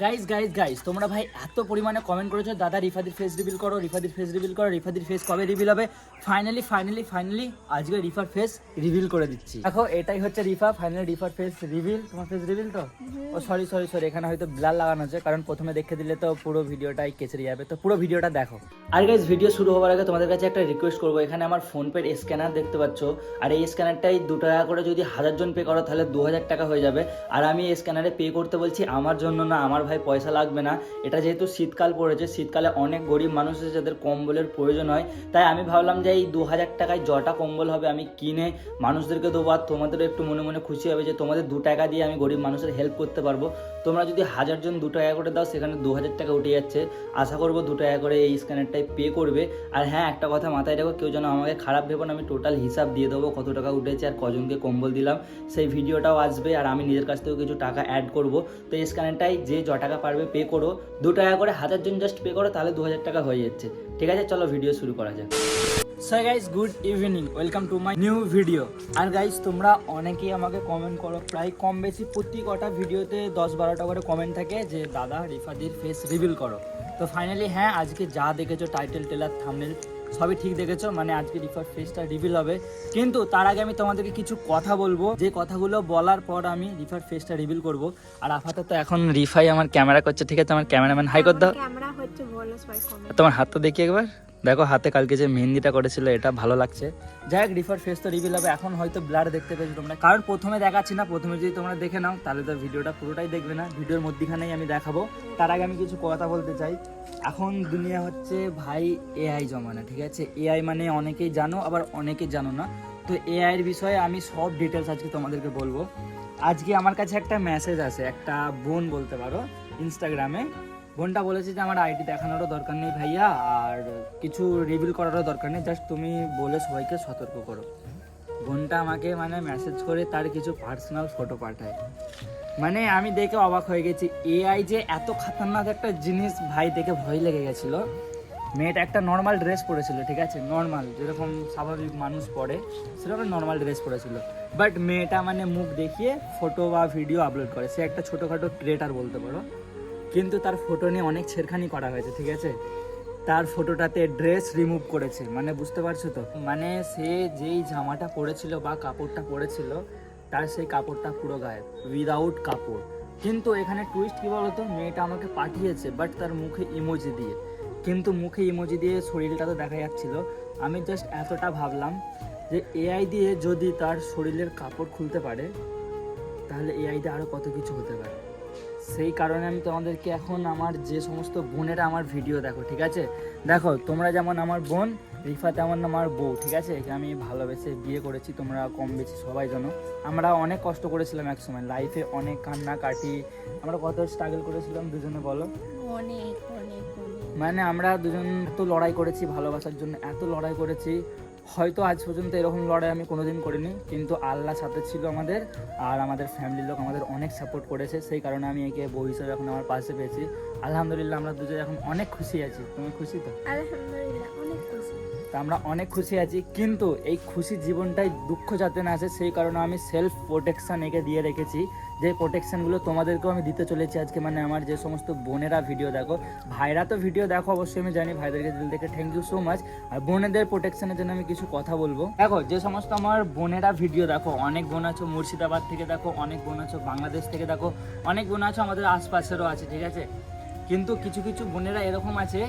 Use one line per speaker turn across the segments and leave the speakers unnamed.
Guys guys guys তোমরা ভাই এত পরিমাণে কমেন্ট করেছ। দাদা রিফাদির ফেস রিভিল করো রিফাদির ফেস রিভিল করো রিফাদির ফেস কবে রিভিল হবে? ফাইনালি ফাইনালি ফাইনালি আজকে রিফার ফেস রিভিল করে দিচ্ছি। দেখো এটাই হচ্ছে রিফা ফাইনালি রিফার ফেস রিভিল তোমার ফেস রিভিল তো? ও সরি সরি সরি এখানে হয়তো ব্লার লাগানো আছে কারণ প্রথমে দেখে দিলে তো পুরো ভিডিওটাই কেচড়ে যাবে। তো পুরো ভিডিওটা দেখো। আর গাইস ভিডিও শুরু হওয়ার আগে তোমাদের কাছে একটা রিকোয়েস্ট করব। এখানে আমার ফোনপের স্ক্যানার দেখতে পাচ্ছ। আর এই স্ক্যানারটাই দু টাকা করে যদি হাজার জন পে করো তাহলে দু হাজার টাকা হয়ে যাবে। আর আমি এই স্ক্যানারে পে করতে বলছি আমার জন্য না আমার ভাই পয়সা লাগবে না। এটা যেহেতু শীতকাল পড়েছে, শীতকালে অনেক গরিব মানুষ আছে যাদের কম্বলের প্রয়োজন হয়। তাই আমি ভাবলাম যে এই দু হাজার টাকায় জটা কম্বল হবে আমি কিনে মানুষদেরকে দেবো। আর তোমাদেরও একটু মনে মনে খুশি হবে যে তোমাদের দু টাকা দিয়ে আমি গরিব মানুষের হেল্প করতে পারব। তোমরা যদি হাজার জন দু টাকা করে দাও, সেখানে দু হাজার টাকা উঠে যাচ্ছে। আশা করব দু টাকা করে এই স্ক্যানারটাই পে করবে। আর হ্যাঁ একটা কথা মাথায় রাখো, কেউ যেন আমাকে খারাপ ভেবো না, আমি টোটাল হিসাব দিয়ে দেবো কত টাকা উঠেছে আর কজনকে কম্বল দিলাম। সেই ভিডিওটাও আসবে আর আমি নিজের কাছ থেকেও কিছু টাকা অ্যাড করব। তো এই স্ক্যানারটাই যে য টাকা পারবে পে করো। দু টাকা করে হাজার জন জাস্ট পে করো, তাহলে দু হাজার টাকা হয়ে যাচ্ছে। ঠিক আছে, চলো ভিডিও শুরু করা যাক। So guys good evening welcome to my new video R guys তোমরা অনেকেই আমাকে কমেন্ট করো। প্রায় কম বেশি প্রতি কটা ভিডিওতে দশ বারোটা করে কমেন্ট থাকে যে দাদা রিফাদির ফেস রিভিল করো। তো ফাইনালি হ্যাঁ আজকে যা দেখেছ টাইটেল টেলার থামনেল সবই ঠিক দেখেছ। মানে আজকে রিফার ফেসটা রিভিল হবে। কিন্তু তার আগে আমি তোমাদেরকে কিছু কথা বলব। যে কথাগুলো বলার পর আমি রিফার ফেসটা রিভিল করব। আর আপাতত এখন রিফাই আমার ক্যামেরা করছে। ঠিক আছে আমার ক্যামেরাম্যান হাই কর দাও।
ক্যামেরা হচ্ছে বলো সবাই কমেন্ট
আর তোমার হাতটা দেখি একবার। দেখো, হাতে কালকে যে মেহেন্দিটা করেছিল, এটা ভালো লাগছে। যাই হোক রিফার ফেস তো রিভিল হবে। এখন হয়তো ব্লার দেখতে পেয়েছ তোমরা। কারণ প্রথমে দেখাচ্ছি না, প্রথমে যদি তোমরা দেখে নাও, তাহলে তো ভিডিওটা পুরোটাই দেখবে না। ভিডিওর মধ্যেখানেই আমি দেখাবো। তার আগে আমি কিছু কথা বলতে চাই। এখন দুনিয়া হচ্ছে ভাই এআই জমানা, ঠিক আছে? এআই মানে অনেকেই জানো, আবার অনেকেই জানো না। তো এআই এর বিষয়ে আমি সব ডিটেলস আজকে তোমাদেরকে বলব। আজকে আমার কাছে একটা মেসেজ আছে একটা বোন বলতে পারো ইনস্টাগ্রামে বোনটা বলেছে যে আমার আইডি দেখানোরও দরকার নেই ভাইয়া, আর কিছু রিভিল করারও দরকার নেই জাস্ট তুমি বলে সবাইকে সতর্ক করো। বোনটা আমাকে মানে মেসেজ করে তার কিছু পার্সোনাল ফটো পাঠায়। মানে আমি দেখে অবাক হয়ে গেছি এআই যে এত খাতারনাক একটা জিনিস ভাই দেখে ভয় লেগে গেছিল। মেয়েটা একটা নর্মাল ড্রেস পরেছিল, ঠিক আছে? নর্মাল যেরকম স্বাভাবিক মানুষ পরে, সেরকম নর্মাল ড্রেস পরেছিল। বাট মেয়েটা মানে মুখ দেখিয়ে ফটো বা ভিডিও আপলোড করে। সে একটা ছোটোখাটো ক্রিয়েটার বলতে পারো। কিন্তু তার ফটো নিয়ে অনেক ছেড়খানি করা হয়েছে, ঠিক আছে? তার ফটোটাতে ড্রেস রিমুভ করেছে মানে বুঝতে পারছ তো? মানে সে যেই জামাটা পরেছিল বা কাপড়টা পরেছিল, তার সেই কাপড়টা পুরো গায়েব উইদাউট কাপড়। কিন্তু এখানে টুইস্ট কী বলতো? মেয়েটা আমাকে পাঠিয়েছে বাট তার মুখে ইমোজি দিয়ে। কিন্তু মুখে ইমোজি দিয়ে শরীরটা তো দেখা যাচ্ছিল। আমি জাস্ট এতটা ভাবলাম যে এআই দিয়ে যদি তার শরীরের কাপড় খুলতে পারে, তাহলে এআই দিয়ে আরও কত কিছু হতে পারে? সেই কারণে আমি তোমাদেরকে এখন আমার যে সমস্ত বোনেরা আমার ভিডিও দেখো ঠিক আছে? দেখো তোমরা যেমন আমার বোন রিফা তেমন আমার বউ ঠিক আছে? একে আমি ভালোবেসে বিয়ে করেছি তোমরা কম বেশি সবাই জানো। আমরা অনেক কষ্ট করেছিলাম এক সময় লাইফে অনেক কান্না কাটি আমরা কত স্ট্রাগল করেছিলাম দুজনে বলো?
অনেক অনেক অনেক।
মানে আমরা দুজন এত লড়াই করেছি ভালোবাসার জন্য এত লড়াই করেছি। হয়তো আজ পর্যন্ত এরকম লড়াই আমি কোনোদিন করিনি, কিন্তু আল্লাহ সাথে ছিল আমাদের আর আমাদের ফ্যামিলির লোক আমাদের অনেক সাপোর্ট করেছে, সেই কারণে আমি একে বউ হিসেবে এখন আমার পাশে পেয়েছি। আলহামদুলিল্লাহ আমরা দুজন এখন অনেক খুশি আছি। তুমি খুশি তো?
আলহামদুলিল্লাহ।
তা আমরা অনেক খুশি আছি, কিন্তু এই খুশি জীবনটাই দুঃখ যাতে না আসে, সেই কারণে আমি সেলফ প্রোটেকশান একে দিয়ে রেখেছি। যে প্রোটেকশনগুলো তোমাদেরকেও আমি দিতে চলেছি আজকে মানে আমার যে সমস্ত বোনেরা ভিডিও দেখো, ভাইরা তো ভিডিও দেখো, অবশ্যই আমি জানি ভাইদেরকে দিল থেকে থ্যাংক ইউ সো মাচ আর বোনেদের প্রোটেকশানের জন্য আমি কিছু কথা বলব। দেখো, যে সমস্ত আমার বোনেরা ভিডিও দেখো, অনেক বোন আছো মুর্শিদাবাদ থেকে দেখো, অনেক বোন আছো বাংলাদেশ থেকে দেখো, অনেক বোন আছো আমাদের আশপাশেরও আছে, ঠিক আছে? কিন্তু কিছু কিছু বোনেরা এরকম আছে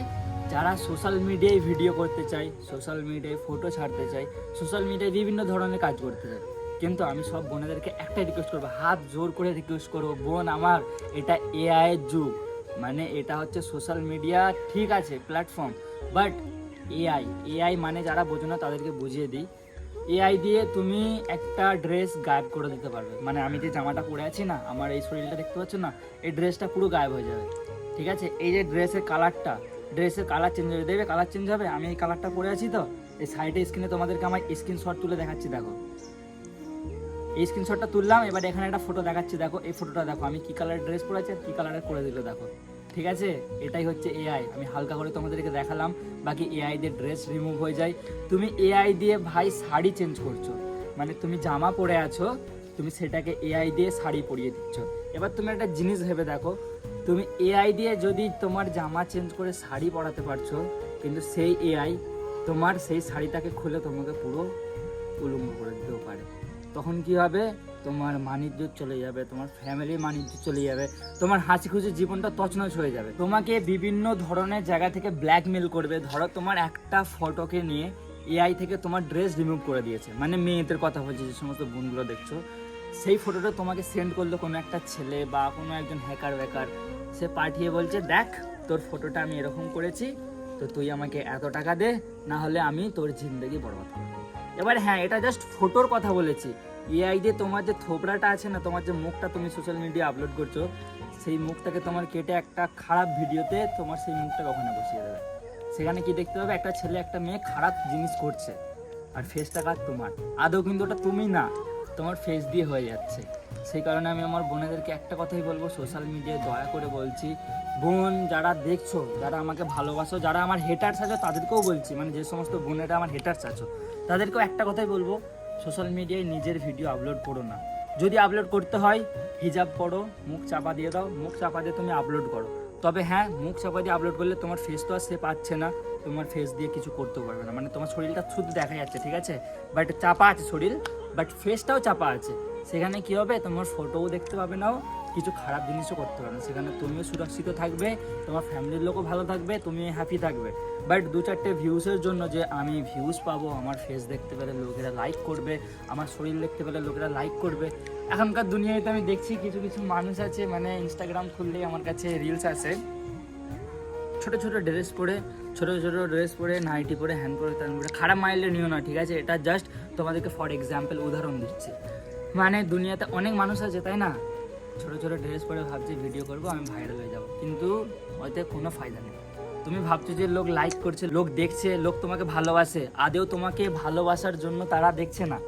যারা সোশ্যাল মিডিয়ায় ভিডিও করতে চায় সোশ্যাল মিডিয়ায় ফটো ছাড়তে চায় সোশ্যাল মিডিয়ায় বিভিন্ন ধরনের কাজ করতে চায়, কিন্তু আমি সব বোনেদেরকে একটাই রিকোয়েস্ট করব, হাত জোর করে রিকোয়েস্ট করব বোন আমার, এটা এআই এর যুগ মানে এটা হচ্ছে সোশ্যাল মিডিয়া ঠিক আছে প্ল্যাটফর্ম বাট এআই এআই মানে যারা বোঝো না, তাদেরকে বুঝিয়ে দিই এআই দিয়ে তুমি একটা ড্রেস গায়েব করে দিতে পারবে মানে আমি যে জামাটা পরে আছি না, আমার এই শরীরটা দেখতে পাচ্ছ না, এই ড্রেসটা পুরো গায়েব হয়ে যাবে, ঠিক আছে? এই যে ড্রেসের কালারটা ড্রেসের কালার চেঞ্জ হয়ে দেবে কালার চেঞ্জ হবে, আমি এই কালারটা পরে আছি তো। এই সাইডে স্ক্রিনে তোমাদেরকে আমার স্ক্রিনশট তুলে দেখাচ্ছি, দেখো। এই স্ক্রিনশটটা তুললাম, এবার এখানে একটা ফটো দেখাচ্ছি, দেখো। এই ফটোটা দেখো, আমি কি কালারের ড্রেস পরে আছি আর কি কালারের করে দিল, দেখো। ঠিক আছে? এটাই হচ্ছে এআই আমি হালকা করে তোমাদেরকে দেখালাম, বাকি এআই দিয়ে ড্রেস রিমুভ হয়ে যায়। তুমি এআই দিয়ে ভাই শাড়ি চেঞ্জ করছ। মানে তুমি জামা পরে আছো, তুমি সেটাকে এআই দিয়ে শাড়ি পরিয়ে দিচ্ছ। এবার তুমি একটা জিনিস ভেবে দেখো তুমি এআই দিয়ে যদি তোমার জামা চেঞ্জ করে শাড়ি পরাতে পারছ, কিন্তু সেই এআই তোমার সেই শাড়িটাকে খুলে তোমাকে পুরো উলুঙ্গ করে দিতেও পারে। তখন কি হবে? তোমার মানিজ্য চলে যাবে, তোমার ফ্যামিলির মানিজ্য চলে যাবে, তোমার হাসি খুশি জীবনটা তছনছ হয়ে যাবে। তোমাকে বিভিন্ন ধরনের জায়গা থেকে ব্ল্যাকমেল করবে। ধরো তোমার একটা ফটোকে নিয়ে এআই থেকে তোমার ড্রেস রিমুভ করে দিয়েছে। মানে মেয়েদের কথা বলছি, যে সমস্ত বোনগুলো দেখছ সেই ফটোটা তোমাকে সেন্ড করল কোনো একটা ছেলে বা কোনো একজন হ্যাকার ব্যাকার সে পাঠিয়ে বলছে, দেখ, তোর ফটোটা আমি এরকম করেছি, তো তুই আমাকে এত টাকা দে, না হলে আমি তোর জিন্দগি বরবাদ করব। এবার হ্যাঁ এটা জাস্ট ফটোর কথা বলেছি। এআই দিয়ে তোমার যে থোবড়াটা আছে না, তোমার যে মুখটা তুমি সোশ্যাল মিডিয়া আপলোড করছ, সেই মুখটাকে তোমার কেটে একটা খারাপ ভিডিওতে তোমার সেই মুখটাকে ওখানে বসিয়ে দেবে। সেখানে কি দেখতে পাবে? একটা ছেলে, একটা মেয়ে খারাপ জিনিস করছে, আর ফেসটা কার তোমার? আদৌ কিন্তু ওটা তুমি না। তোমার ফেস দিয়ে হয়ে যাচ্ছে। সেই কারণে আমি আমার বোনেদেরকে একটা কথাই বলব সোশ্যাল মিডিয়ায় দয়া করে বলছি, বোন যারা দেখছ, যারা আমাকে ভালোবাসো, যারা আমার হেটার্স আছো, তাদেরকেও বলছি মানে যে সমস্ত বোনেরা আমার হেটার্স আছো, তাদেরকেও একটা কথাই বলব সোশ্যাল মিডিয়ায় নিজের ভিডিও আপলোড করো না। যদি আপলোড করতে হয় হিজাব পড়ো মুখ চাপা দিয়ে দাও, মুখ চাপা দিয়ে তুমি আপলোড করো। তবে হ্যাঁ মুখ চাপা দিয়ে আপলোড করলে তোমার ফেস তো আর সে পাচ্ছে না। তোমার ফেস দিয়ে কিছু করতে পারবে না। মানে তোমার শরীরটা শুধু দেখা যাচ্ছে, ঠিক আছে? বাট চাপা আছে শরীর বাট ফেসটাও চাপা আছে। সেখানে কি হবে? তোমার ফটোও দেখতে পাবে নাও কিছু খারাপ জিনিসও করতে পারবে না। সেখানে তুমিও সুরক্ষিত থাকবে, তোমার ফ্যামিলির লোকও ভালো থাকবে তুমি হ্যাপি থাকবে। বাট দু চারটে ভিউসের জন্য যে আমি ভিউজ পাবো, আমার ফেস দেখতে পেলে লোকেরা লাইক করবে, আমার শরীর দেখতে পেলে লোকেরা লাইক করবে। এখনকার দুনিয়ায় তো আমি দেখছি কিছু কিছু মানুষ আছে মানে ইনস্টাগ্রাম খুললেই আমার কাছে রিলস আসে। ছোটো ছোটো ড্রেস পরে, ছোটো ছোটো ড্রেস পরে নাইটি পরে হ্যান্ড করে ত্যান করে খারাপ মাইলে নিও না, ঠিক আছে? এটা জাস্ট তোমাদেরকে ফর এক্সাম্পল উদাহরণ দিচ্ছে। মানে দুনিয়াতে অনেক মানুষ আছে, তাই না? ছোট ছোটো ড্রেস পরে ভাবছি ভিডিও করব, আমি ভাইরাল হয়ে যাব। কিন্তু ওতে কোনো ফায়দা নেই। তুমি ভাবছ যে লোক লাইক করছে, লোক দেখছে, লোক তোমাকে ভালোবাসে। আদেও তোমাকে ভালোবাসার জন্য তারা দেখছে না।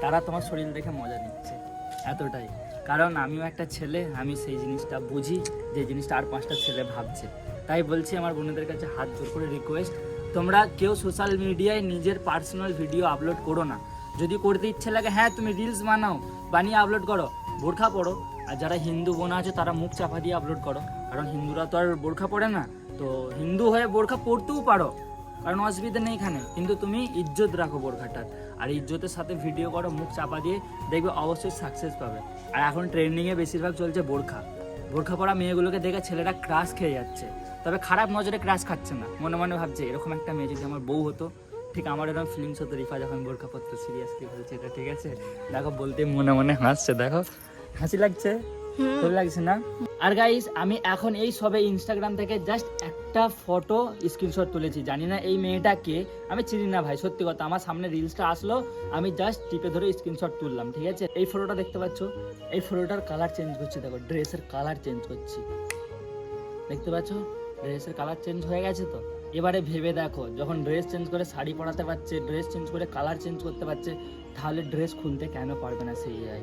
তারা তোমার শরীর দেখে মজা নিচ্ছে। এতটাই। কারণ আমিও একটা ছেলে, আমি সেই জিনিসটা বুঝি, যে জিনিসটা আর পাঁচটা ছেলে ভাবছে। তাই বলছি আমার বোনেদের কাছে হাত জোর করে রিকোয়েস্ট তোমরা কেউ সোশ্যাল মিডিয়ায় নিজের পার্সোনাল ভিডিও আপলোড করো না। যদি করতে ইচ্ছে লাগে হ্যাঁ তুমি রিলস বানাও, বানিয়ে আপলোড করো। বোরখা পড়ো। আর যারা হিন্দু বোন আছে, তারা মুখ চাপা দিয়ে আপলোড করো। কারণ হিন্দুরা তো আর বোরখা পড়ে না। তো হিন্দু হয়ে বোরখা পড়তেও পারো। কারণ অসুবিধা নেই এখানে। কিন্তু তুমি ইজ্জত রাখো বোরখাটার। আর ইজ্জতের সাথে ভিডিও করো, মুখ চাপা দিয়ে দেখবে অবশ্যই সাকসেস পাবে। আর এখন ট্রেন্ডিংয়ে বেশিরভাগ চলছে বোরখা। বোরখা পরা মেয়েগুলোকে দেখে ছেলেরা ক্রাশ খেয়ে যাচ্ছে। তবে খারাপ নজরে ক্রাশ খাচ্ছে না। মনে মনে ভাবছে, এরকম একটা মেয়ে যদি আমার বউ হতো। ঠিক আমার এরকম ফিলিংস হতো রিফা যখন বোরখা পত্র সিরিয়াসলি বলছে এটা, ঠিক আছে? দেখো, বলতে মনে মনে হাসছে, দেখো। হাসি লাগছে? ভালো লাগছে না? আর গাইস আমি এখন এই সবে ইনস্টাগ্রাম থেকে জাস্ট একটা ফটো স্ক্রিনশট তুলেছি। জানি না এই মেয়েটাকে আমি চিনি না ভাই সত্যি কথা। আমার সামনে রিলসটা আসলো আমি জাস্ট টিপে ধরে স্ক্রিনশট তুললাম ঠিক আছে? এই ফটোটা দেখতে পাচ্ছ? এই ফটোটার কালার চেঞ্জ করছে দেখো ড্রেসের কালার চেঞ্জ করছি দেখতে পাচ্ছ? ড্রেসের কালার চেঞ্জ হয়ে গেছে তো? এবারে ভেবে দেখো যখন ড্রেস চেঞ্জ করে শাড়ি পরাতে পারছে ড্রেস চেঞ্জ করে কালার চেঞ্জ করতে পারছে তাহলে ড্রেস খুলতে কেন পারবে না সেই AI?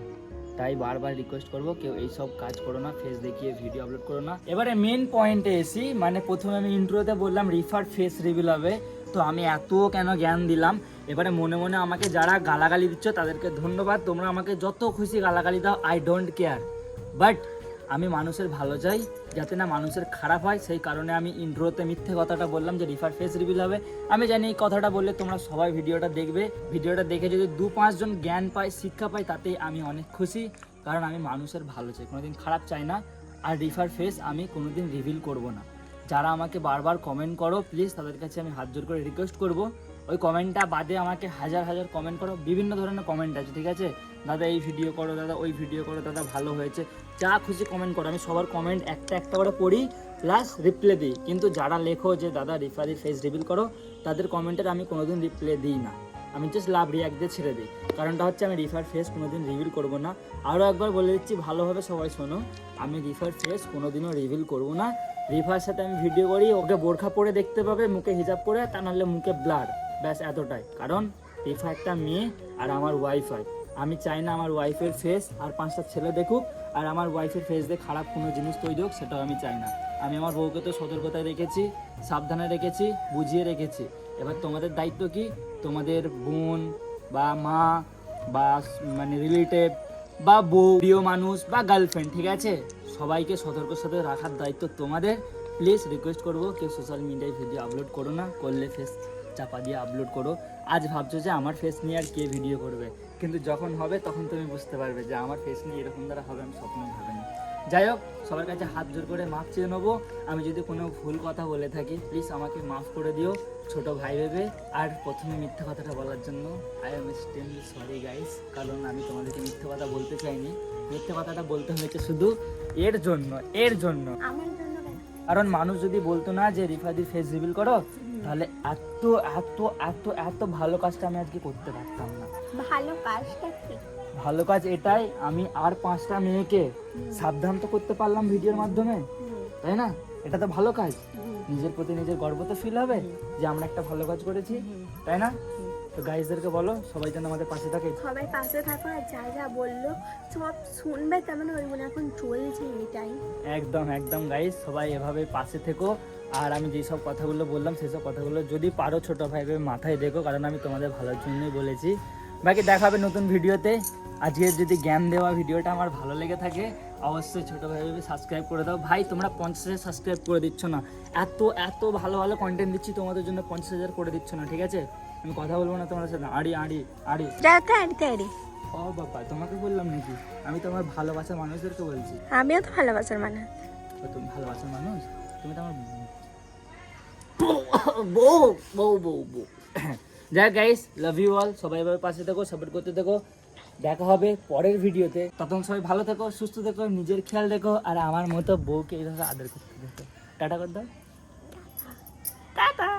তাই বারবার রিকোয়েস্ট করব, কেউ এইসব কাজ করো না ফেস দেখিয়ে ভিডিও আপলোড করো না। এবারে মেন পয়েন্টে এসি মানে প্রথমে আমি ইন্ট্রোতে বললাম রিফার ফেস রিভিল হবে। তো আমি এত কেন জ্ঞান দিলাম? এবারে মনে মনে আমাকে যারা গালাগালি দিচ্ছ, তাদেরকে ধন্যবাদ। তোমরা আমাকে যত খুশি গালাগালি দাও আই ডোন্ট কেয়ার বাট আমি মানুষের ভালো চাই, যাতে না মানুষের খারাপ হয়। সেই কারণে আমি ইন্ট্রোতে মিথ্যে কথাটা বললাম যে রিফার ফেস রিভিল হবে। আমি জানি এই কথাটা বললে তোমরা সবাই ভিডিওটা দেখবে। ভিডিওটা দেখে যদি দু পাঁচজন জ্ঞান পায়, শিক্ষা পায়, তাতেই আমি অনেক খুশি। কারণ আমি মানুষের ভালো চাই, কোনোদিন খারাপ চাই না। আর রিফার ফেস আমি কোনোদিন রিভিল করব না। যারা আমাকে বারবার কমেন্ট করো প্লিজ তাদের কাছে আমি হাত জোর করে রিকোয়েস্ট করব। ওই কমেন্টটা বাদে আমাকে হাজার হাজার কমেন্ট করো। বিভিন্ন ধরনের কমেন্ট আছে, ঠিক আছে? দাদা এই ভিডিও করো, দাদা ওই ভিডিও করো, দাদা ভালো হয়েছে। যা খুশি কমেন্ট করো। আমি সবার কমেন্ট একটা একটা করে পড়ি প্লাস রিপ্লে দিই। কিন্তু যারা লেখো যে, দাদা রিফারি ফেস রিভিল করো, তাদের কমেন্টের আমি কোনোদিন রিপ্লে দিই না। আমি জাস্ট লাভ রিয়াক্ট দিয়ে ছেড়ে দিই। কারণটা হচ্ছে, আমি রিফার ফেস কোনোদিন রিভিল করব না। আরও একবার বলে দিচ্ছি, ভালোভাবে সবাই শোনো। আমি রিফার ফেস কোনোদিনও রিভিল করব না। রিফার সাথে আমি ভিডিও করি, ওকে বোরখা পরে দেখতে পাবে, মুখে হিজাব করে তা নাহলে মুখে ব্লাড ব্যাস, এতটাই। কারণ রিফা একটা মেয়ে আর আমার ওয়াইফাই আমি চাই না আমার ওয়াইফের ফেস আর পাঁচটা ছেলে দেখুক। আর আমার ওয়াইফের ফেস দিয়ে খারাপ কোনো জিনিস তৈরি হোক, সেটাও আমি চাই না। আমি আমার বউকে তো সতর্কতায় রেখেছি, সাবধানে রেখেছি, বুঝিয়ে রেখেছি। এবার তোমাদের দায়িত্ব কি? তোমাদের বোন বা মা বা মানে রিলেটিভ বা বউ, প্রিয় মানুষ বা গার্লফ্রেন্ড ঠিক আছে? সবাইকে সতর্কের সাথে রাখার দায়িত্ব তোমাদের। প্লিজ রিকোয়েস্ট করব, কেউ সোশ্যাল মিডিয়ায় ভিডিও আপলোড করো না, করলে ফেস চাপা দিয়ে আপলোড করো। আজ ভাবছ যে আমার ফেস নিয়ে আর কে ভিডিও করবে? কিন্তু যখন হবে তখন তুমি বুঝতে পারবে যে আমার ফেস নিয়ে এরকম দ্বারা হবে আমি স্বপ্ন ভাবিনি। যাই হোক সবার কাছে হাত জোর করে মাফ চেয়ে নেব। আমি যদি কোনো ভুল কথা বলে থাকি প্লিজ আমাকে মাফ করে দিও। ছোট ভাই ভেবে আর প্রথমে মিথ্যা কথাটা বলার জন্য I am still sorry guys কারণ আমি তোমাদেরকে মিথ্যা কথা বলতে চাইনি। মিথ্যা কথাটা বলতে হয়েছে শুধু এর জন্য এর জন্য? কারণ মানুষ যদি বলতো না যে রিফাদি ফেস রিভিল করো তাহলে এত এত এত এত ভালো কাজটা আমি আজকে করতে পারতাম না।
ভালো কাজটা কি?
ভালো কাজ এটাই আমি আর পাঁচটা মেয়েকে সাবধান তো করতে পারলাম ভিডিওর মাধ্যমে তাই না? এটা তো ভালো কাজ। নিজের প্রতি নিজের গর্ব তো ফিল হবে যে আমরা একটা ভালো কাজ করেছি তাই না? তো গাইজদেরকে বলো সবাই যেন আমাদের পাশে থাকে।
সবাই পাশে থাকো আর যা যা বলল সব শুনবে তেমন ওই মনে এখন চলছে এটাই
একদম একদম গাইজ সবাই এভাবে পাশে থেকো। আর আমি যেসব কথাগুলো বললাম সেসব কথাগুলো যদি পারো ছোট ভাই মাথায় দেখো কারণ আমি তোমাদের ভালোর জন্যই বলেছি। বাকি দেখাবে নতুন ভিডিওতে। আজকের যদি জ্ঞান দেওয়া ভিডিওটা আমার ভালো লেগে থাকে অবশ্যই ছোট ভাই ভেবে সাবস্ক্রাইব করে দাও। ভাই তোমরা পঞ্চাশ হাজার সাবস্ক্রাইব করে দিচ্ছ না। এত এত ভালো ভালো কন্টেন্ট দিচ্ছি তোমাদের জন্য পঞ্চাশ হাজার করে দিচ্ছ না ঠিক আছে? আমি কথা বলব না তোমার সাথে। আড়ি আড়ি আড়ি।
তাড়ি
ও বাবা তোমাকে বললাম নাকি? আমি তোমার ভালোবাসার মানুষদেরকে বলছি।
আমিও তো ভালোবাসার মানে
ও তুমি ভালোবাসার মানুষ? তুমি তো আমার বউ বউ বউ বউ। যাই গাইস লাভ ইউ অল সবাই পাশে থেকো সাপোর্ট করতে থেকো। দেখা হবে পরের ভিডিওতে। তখন সবাই ভালো থেকো, সুস্থ থেকো, নিজের খেয়াল রেখো, আর আমার মতো বউকে এইভাবে আদর করতে থেকো। টাটা করতাম দাও
টাটা।